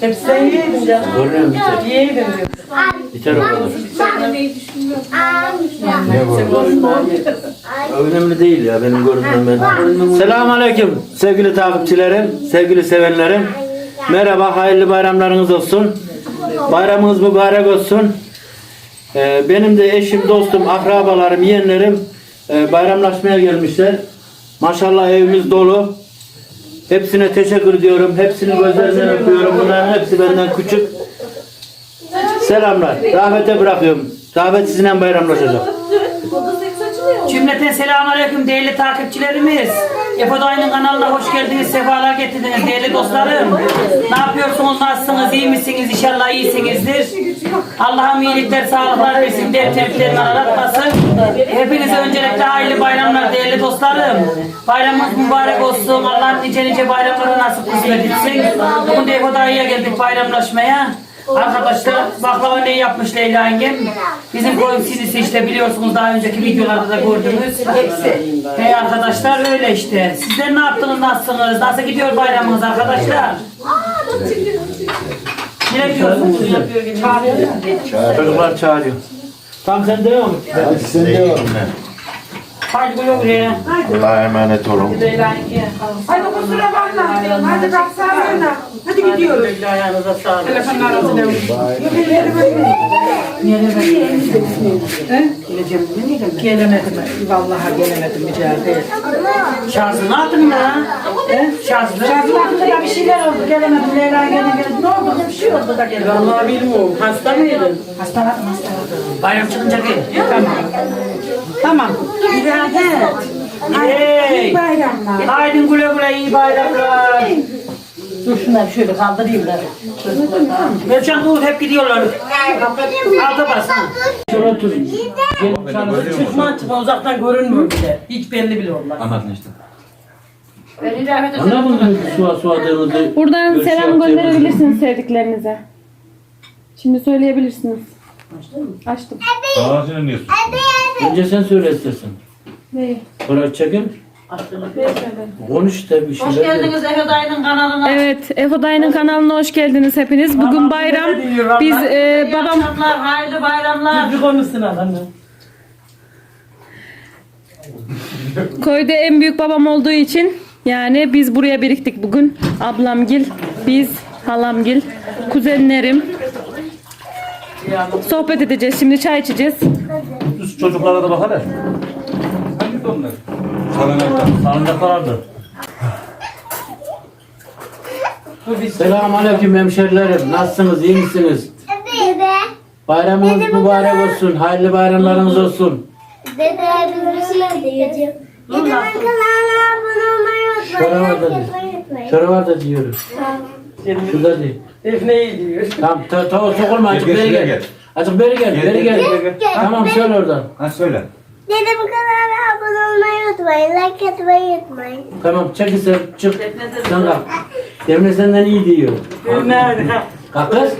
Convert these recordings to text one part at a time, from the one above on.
Hepsi sen yiyeydin canım. Görünüyor mu biter? Yiyeydin diyor. Biter o kadar. Ne bu? Önemli değil ya benim görünmem. Selamun Aleyküm sevgili takipçilerim, sevgili sevenlerim. Merhaba, hayırlı bayramlarınız olsun. Bayramınız mübarek olsun. Ee, benim de eşim, dostum, akrabalarım, yeğenlerim e, bayramlaşmaya gelmişler. Maşallah evimiz dolu. Hepsine teşekkür ediyorum. Hepsini gözlerinden öpüyorum. Bunların hepsi benden küçük. Selamlar. Rahmete bırakıyorum. Rahmet sizinle bayramlaşacak. Cümleten selamünaleyküm değerli takipçilerimiz. Efoday'ın kanalına hoş geldiniz, sefalar getirdiniz değerli dostlarım. Ne yapıyorsunuz, nasılsınız, iyi misiniz? İnşallah iyisinizdir. Allah'ım iyilikler, sağlıklar versin, dert terklerini aratmasın. Hepinize öncelikle hayırlı bayramlar değerli dostlarım. Bayramınız mübarek olsun. Allah'ım nice nice bayramlara nasip kısmet etsin. Bugün de Efoday'a geldik bayramlaşmaya. Arkadaşlar baklava ne yapmış Leyla yengem? Bizim koyun sinisi işte biliyorsunuz daha önceki videolarda da gördünüz. Hepsi. Hey arkadaşlar öyle işte. Sizler ne yaptınız nasılsınız? Nasıl gidiyor bayramınız arkadaşlar? Ne diyorsunuz? Çocuklar çağırıyor. Tam sen devam et. Hadi sen devam. Hadi güle güle. Allah'a emanet olun. Hadi kusura bakma. Hadi kalksana. Hadi gidiyoruz. Ayağınıza sağlık. Telefonun arasında. Gelemedim. Vallahi gelemedim mücadele. Şarjını attın mı lan? Şarjını. Şarjın hakkında bir şeyler oldu. Gelemedim. Leyla gelin gelin. Ne oldu? Bir şey oldu da gelemedim. Vallahi bilmiyorum. Hasta mıydın? Hastaladım hastaladım. Bayram çıkınca gel. Tamam. Tamam. İbadet. Hey. Bayramlar. Haydi güle güle iyi bayramlar. Dur şunları şöyle kaldırayım da. Mercan dur hep gidiyorlar. Alta bas. ha. Şöyle otur. Çıkma çıkma uzaktan görünmüyor bile. Hiç belli bile olmaz. Anlatın işte. Ana bunu suya suadığınızı. Buradan Görüşü selam gönderebilirsiniz sevdiklerinize. Şimdi söyleyebilirsiniz. Açtım. Ağzını niye Önce sen söyle istersen. Neyi? Sonra çekin. Konuş işte bir şeyler. Hoş geldiniz Efoday'ın kanalına. Evet, Efoday'ın kanalına hoş geldiniz hepiniz. Bugün bayram. Biz e, İyi babam akşamlar, hayırlı bayramlar. Bir konuşsun adamı. köyde en büyük babam olduğu için yani biz buraya biriktik bugün. Ablamgil, biz, halamgil, kuzenlerim. Sohbet edeceğiz. Şimdi çay içeceğiz. Çocuklara da bak hele. Hangi onlar? Salanakta. Salanaklardı. Selamun Aleyküm hemşerilerim. Nasılsınız? iyi misiniz? Dede, Bayramınız mübarek olsun. Hayırlı bayramlarınız olsun. dede biz bir şey diyeceğim. Dedemin kanalına abone olmayı Şöyle var unutmayın. da Like atmayı unutmayın. Şöyle var da diyorum. Şurada değil. Defne'yi diyor. Tamam ta ta sokulma azıcık Gel, beri gel. Azıcık beri gel. Gel, Beri gel. Tamam söyle oradan. Ha söyle. Dedemin kanalına abone olmayı unutmayın. Like atmayı unutmayın. Tamam çekil sen çık. Sen kalk. Demine senden iyi diyor. Kalk kız.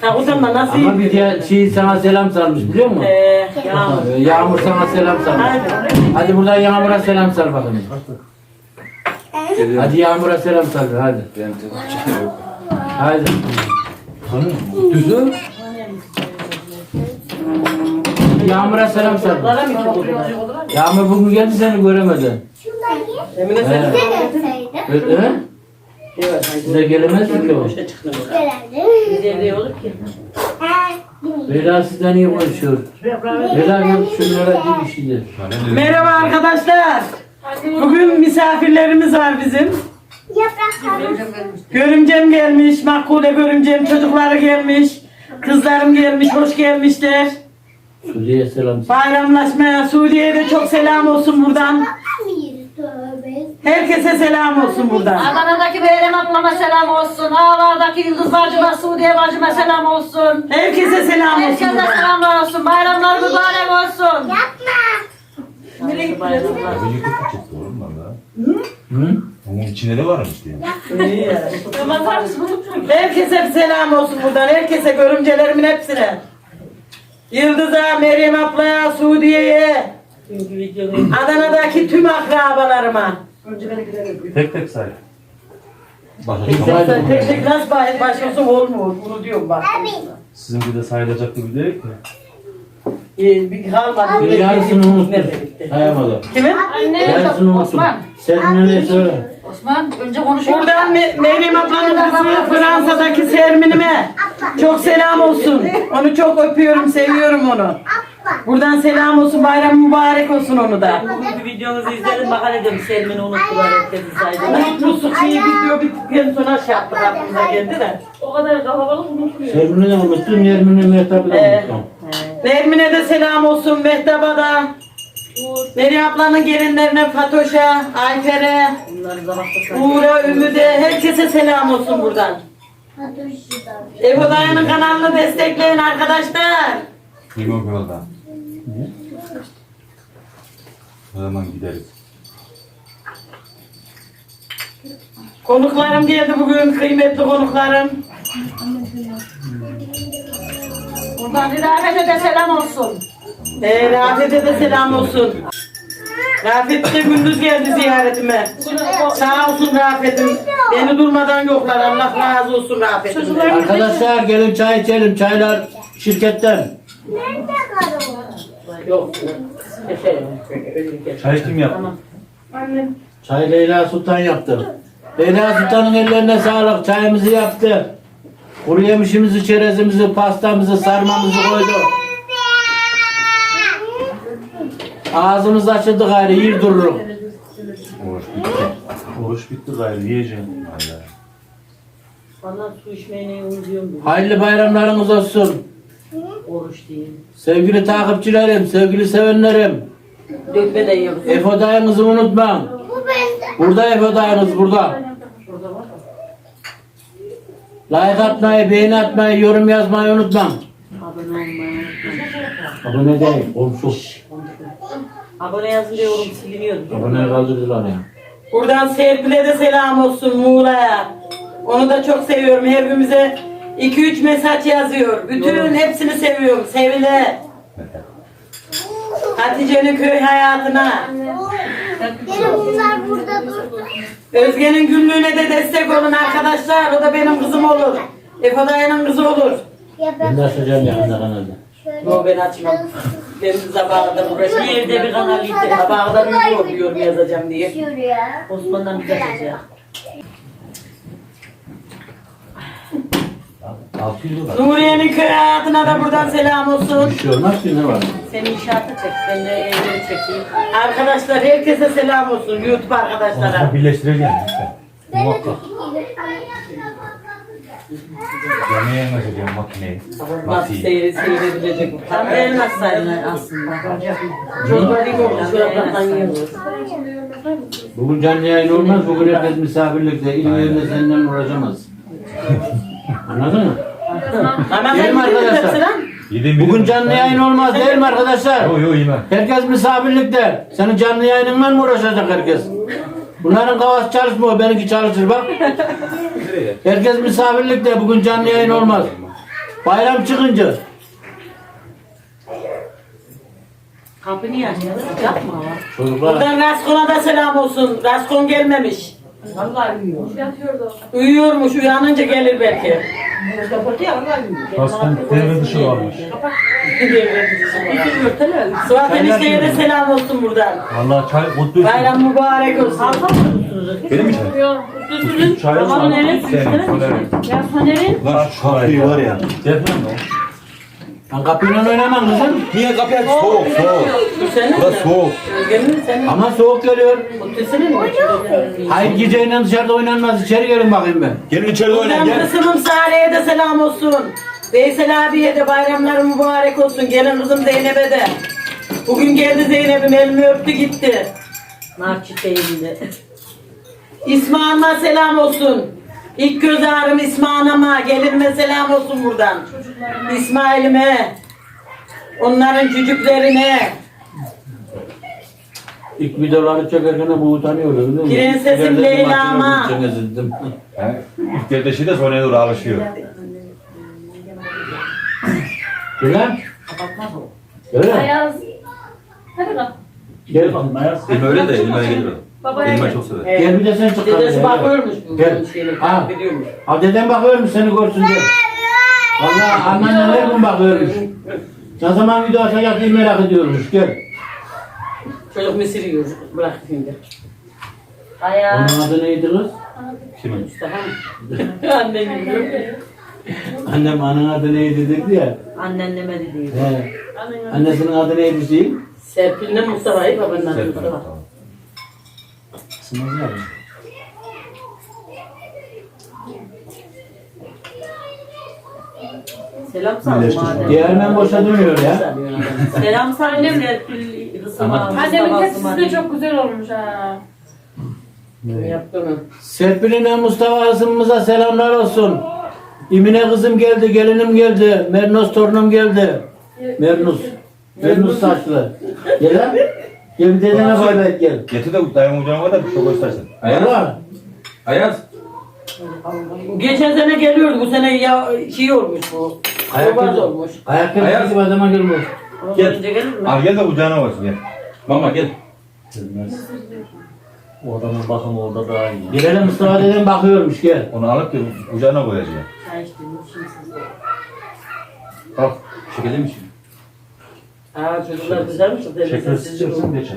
ha o zaman nasıl Ama bir diğer şey sana selam sarmış biliyor musun? Ee, ya. Ee, Yağmur sana selam sarmış. Hadi buradan Yağmur'a selam sar bakalım. Hadi Yağmur'a selam sar hadi. Hadi. Düzü. Yağmur'a selam bu? Yağmur bugün geldi seni göremedi. Emine sen He. Gelseydim. He? Size gelemez mi ki o? Güzel olur ki. Bela sizden iyi konuşuyor. Bela yok şunlara bir şeyler. Merhaba arkadaşlar. Bugün misafirlerimiz var bizim. Görümcem gelmiş, Makbule görümcem, çocukları gelmiş. Kızlarım gelmiş, hoş gelmişler. Suudiye selam. Bayramlaşmaya Suudiye'ye de çok selam olsun buradan. Herkese selam olsun buradan. Adana'daki Beyrem ablama selam olsun. Ağlar'daki Yıldız bacıma, Suudiye bacıma selam olsun. Herkese selam olsun Herkese buradan. selamlar olsun. Bayramlar mübarek olsun. Hı? Onun içinde de varmış diye. Herkese selam olsun buradan. Herkese görümcelerimin hepsine. Yıldız'a, Meryem ablaya, Suudiye'ye. Adana'daki tüm akrabalarıma. Tek tek say. Başka Tek tek, nasıl baş, başkası olmuyor. Bunu diyorum bak. Sizinki de sayılacak gibi değil ki. Ee, bir kalmadı. Bir yarısını unuttum. Sayamadım. Kimin? Yarısını unuttum. Sen ne söyle? Osman önce konuşuyor. Buradan Me- Meryem ablanın kızı Fransa'daki Sermin'ime çok selam olsun. Onu çok öpüyorum, seviyorum onu. Buradan selam olsun, bayram mübarek olsun onu da. Bugünkü videonuzu izledim bakar dedim Selmin'i unuttular herkesi saydı. Unutmuştuk şeyi video bittikten sonra şey yaptık aklımıza geldi de. O kadar kalabalık unutmuyor. Sevgili de unuttum, Nermin'i Mehtap'ı da Ee, unuttum. Nermin'e de selam olsun, Mehtap'a da. Meryem ablanın gelinlerine, Fatoş'a, Ayfer'e, Uğur'a, Ümü'de, herkese selam olsun buradan. Evo Dayan'ın kanalını destekleyin arkadaşlar. Bilmiyorum ki valla. Niye? O zaman gideriz. Konuklarım geldi bugün, kıymetli konuklarım. Buradan bir Rafet'e de selam olsun. Ee, Rafet'e de selam olsun. Rafet de gündüz geldi ziyaretime. Sağ olsun Rafet'im. Beni durmadan yoklar. Allah razı olsun Rafet'im. Arkadaşlar gelin çay içelim. Çaylar şirketten. Yok. Çay kim yaptı? Çay Leyla Sultan yaptı. Leyla Sultan'ın ellerine sağlık. Çayımızı yaptı. Kuru yemişimizi, çerezimizi, pastamızı, sarmamızı koydu. Ağzımız açıldı gayrı, yiyir dururuz. Oruç bitti. Oruç bitti gayrı yiyeceğim. Vallahi. Bana su içmeyi unutuyorum. Hayırlı bayramlarınız olsun. Oruç diyeyim. Sevgili takipçilerim, sevgili sevenlerim. Dökme de yiyoruz. Efo dayınızı unutmam. Burada Efo dayınız burada. Like atmayı, beğeni atmayı, yorum yazmayı unutmam. Abone olmayı unutmayın. Abone değil, komşu. Abone yazınca yorum siliniyor. Abone kaldırdılar ya. Buradan Serpil'e de selam olsun Muğla'ya. Onu da çok seviyorum. Hepimize 2-3 mesaj yazıyor. Bütün hepsini seviyorum. Sevile. Hatice'nin köy hayatına. Bunlar burada durdu. Özge'nin günlüğüne de destek olun arkadaşlar. O da benim kızım olur. Efe dayının kızı olur. Ben de açacağım yakında kanalda. Yo ben açmam. Benim sabahında uğraşıyorum. Bir evde bir kanal gitti. Sabahında uyuyor diyorum yazacağım diye. Şuraya. Osman'dan bir açacak. 600 lira. Nuriye'nin köy hayatına da buradan selam olsun. Bir şey olmaz ki ne var? Senin inşaatı çek. Ben de evleri çekeyim. Arkadaşlar herkese selam olsun. YouTube arkadaşlara. Birleştireceğim işte. Muhakkak. Yayın açacağım makineyi. Nasıl Matiği. seyre, seyredilecek bu? Tam aslında. Çocuklar yiyoruz. Bugün canlı yayın olmaz. Bugün herkes misafirlikte. İlim yerine senden uğraşamaz. Anladın mı? Ama Gelin sen arkadaşlar. Yedim Bugün canlı yayın olmaz değil mi arkadaşlar? Yo yo yemem. Herkes misafirlikte. Senin canlı yayınınla mı uğraşacak herkes? Bunların kafası çalışmıyor. Benimki çalışır bak. Herkes misafirlikte. Bugün canlı yayın olmaz. Bayram çıkınca. Kapı niye açıyorsun? Yapma. Çocuklar. Buradan Raskon'a da selam olsun. Raskon gelmemiş. Vallahi uyuyor. Uyuyormuş. Uyanınca gelir belki. Baskın devre dışı varmış. Suat enişteye de selam olsun buradan. Vallahi çay mutlu Bayram mübarek olsun. Benim mi çay? Çay Babanın neresi? Senin, Soner'in. Ya Soner'in. Lan şu kapıyı var ya. Deprem mi Lan kapıyla oynamam kızım. Niye kapıyı aç? Soğuk soğuk. Bu senin Burası soğuk. Ama soğuk geliyor. Hayır geceyle dışarıda oynanmaz. İçeri gelin bakayım ben. Gelin içeride Buradan kızımım Sare'ye de selam olsun. Veysel abiye de bayramları mübarek olsun. Gelin kızım Zeynep'e de. Bugün geldi Zeynep'im elimi öptü gitti. Narçit Bey'inde. İsmail'ime selam olsun. İlk göz ağrım İsmail'ime. Gelinime selam olsun buradan. İsmail'ime. Onların çocuklarine. İlk videoları çekerken bu utanıyor. öyle değil mi? Prensesim İleride Leyla'ma. maçını. İlk kardeşi de Soner'e doğru alışıyor. Gülen. Öyle. Ayaz. Hadi bak. Gel bakalım Ayaz. Elim öyle de elime gelir. Babaya Elma gel. çok sever. Evet. Gel bir de sen çık. Dedesi bakıyormuş bu Gel. şeyleri Ha. takip ediyormuş. Ha dedem bakıyormuş seni görsün diye. Valla annen her gün bakıyormuş. Ne zaman video atacak diye merak ediyormuş. Gel. Çocuk mısır yiyor. Bırak şimdi. Ayağı. Onun adı neydi kız? Kimin? Tamam. Annem yiyor. Annem anın adı neydi dedi ya. Annen demedi diye. He. Annesinin adı neydi değil? Serpil'le Mustafa'yı babandan Serpil. Mustafa. Sınavı yapmış. Selam sal madem. Diğermen boşa dönüyor ya. Selam Serpil. Hısıma. Annemin tepsisi de çok güzel olmuş ha. Yaptım. Serpil'ine Mustafa Hasım'ımıza selamlar olsun. İmine kızım geldi, gelinim geldi, Mernos torunum geldi. Mernus. Mernus saçlı. Gel lan. Gel bir dedene bay bay gel. Getir de dayımın ucuna kadar bir şey göstersin. Ayaz. Valla. Ayaz. Geçen sene geliyordu. Bu sene ya şey olmuş bu. Ayak Ayak olmuş. Ayak Ayaz. kırdı gibi adama girmiş. Ondan önce gelir mi? Al gel de kucağına koysun gel. Mama gel. O adamın bakımı orada daha iyi. Girelim Mustafa dedem bakıyormuş gel. Onu alıp da kucağına koyacağım. Çay içtim. Bak. Şekerli mi şimdi? Aa çocuklar güzelmiş. Şekersiz çıksın geçer.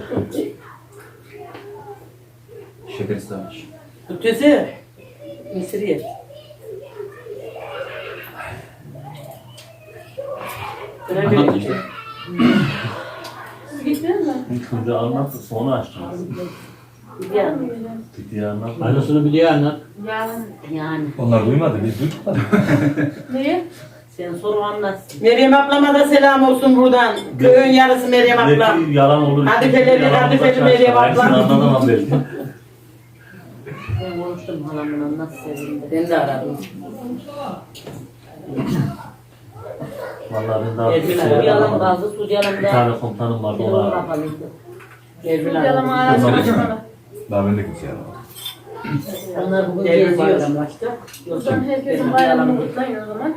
Şeker istemiş. Ötesi. Mısır yer. Anlat işte. Siz gittiniz mi? Şimdi anlattı sonra açtınız. Yani. Didiye anlat. Aynısını bir diye anlat. Yani. Yani. Onlar duymadı biz duyduk. Neyi? Sen soru anlatsın. Meryem ablama da selam olsun buradan. Köyün yarısı Meryem abla. Belki yalan olur. Hadi yalan hadi açar. Meryem abla. Hepsini anlatamam belki. Ben konuştum halamla nasıl sevindim. Ben de aradım. Vallahi ben daha bir şey arada. Su yalan yapamadım. bazı su yalan Bir da. tane komutanım vardı o Telefon aradı. kapalıydı. Elbin Yalama. Daha ben de kimse yalan. Onlar bugün Elbin geziyor. bayramlaştı. Buradan herkesin bayramını kutlayın o zaman.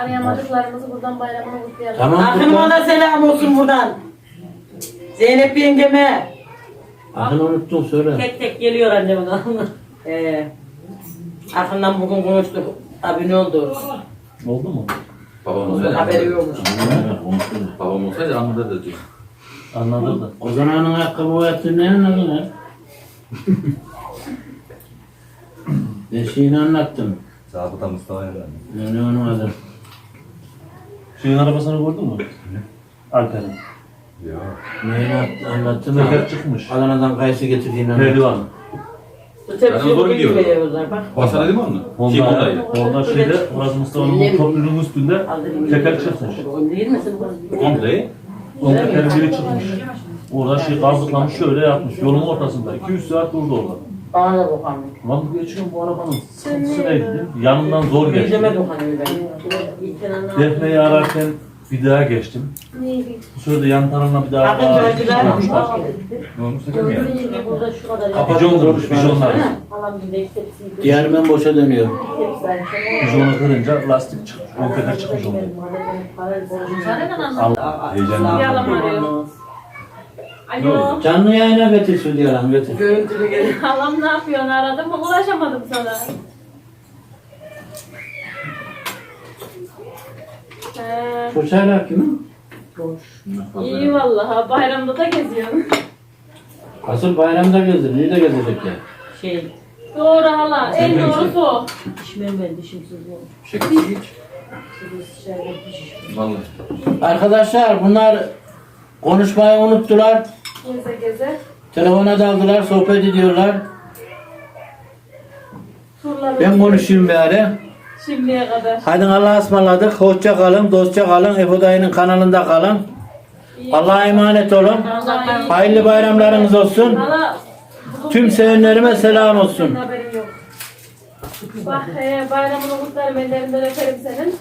Arayamadıklarımızı buradan bayramını kutlayalım. Tamam. Akınıma da selam olsun buradan. Zeynep yengeme. Adını unuttun söyle. Tek tek geliyor annemin ağzına. Ee, Akın'dan bugün konuştuk. Abone oldu. Oldu mu? Babam olsaydı Haberi yokmuş. Babam olsaydı anladı diyor. Anladı da. O zamanın ayakkabı boyattın ne anladın lan? Ben şeyini anlattım. Zabıta Mustafa yani. Ne ne onun adı? Şeyin arabasını gördün mü? Alper'in. Yok. Neyini at- anlattım Teker ya. çıkmış. Adana'dan kayısı getirdiğini anlattım. Pehlivan. Bu tepsi Ben o doğru bugün gidiyorum. veriyorlar bak. Değil mi onu? Kim Honda, ondaydı? Honda şeyde, orası Mustafa'nın bu köprünün üstünde teker çıkmış. Komple. O tekerin biri çıkmış. Orada şey kazıklamış şöyle yapmış. Yolun ortasında. 200 saat durdu orada. Bana da dokanıyor. Lan bu geçiyorum bu arabanın sıkıntısı neydi? Yanından zor geçtim. Yüzüme dokanıyor benim. Defne'yi ararken bir daha geçtim. Neydi? Bu sırada yan tarafına bir daha Bakın daha gördüler. çıkmışlar. Ne olmuş dedim ya. Şimdi burada şu kadar. Bijon durmuş, bijonlar. Halam bir de tepsiyi Diğer ben boşa dönüyor. Bijonu kırınca lastik çıkmış. O teker çıkmış ondan. Allah. Heyecanlı. Yalan arıyor. Alo. Canlı yayına getir şu diyelim getir. Görüntülü geliyor. Halam ne yapıyorsun aradım mı ulaşamadım sana. He, Fırçayla kimin? iyi vallahi bayramda da geziyorsun. Asıl bayramda gezdir. Nerede gezecek ya? Şey, Doğru hala en doğrusu o. dişmem ben dişimsiz yok. Şekersiz hiç. Siz dışarıda diş. Vallahi. Arkadaşlar bunlar konuşmayı unuttular. Geze geze. Telefona daldılar, sohbet ediyorlar. Turları Ben konuşayım bir ara. şimdiye kadar. Hadi Allah'a ısmarladık. Hoşça kalın, dostça kalın. Efe dayının kanalında kalın. Allah'a emanet olun. Hayırlı bayramlarınız olsun. Tüm sevenlerime selam olsun. Bak e, bayramını kutlarım ellerinden öperim senin.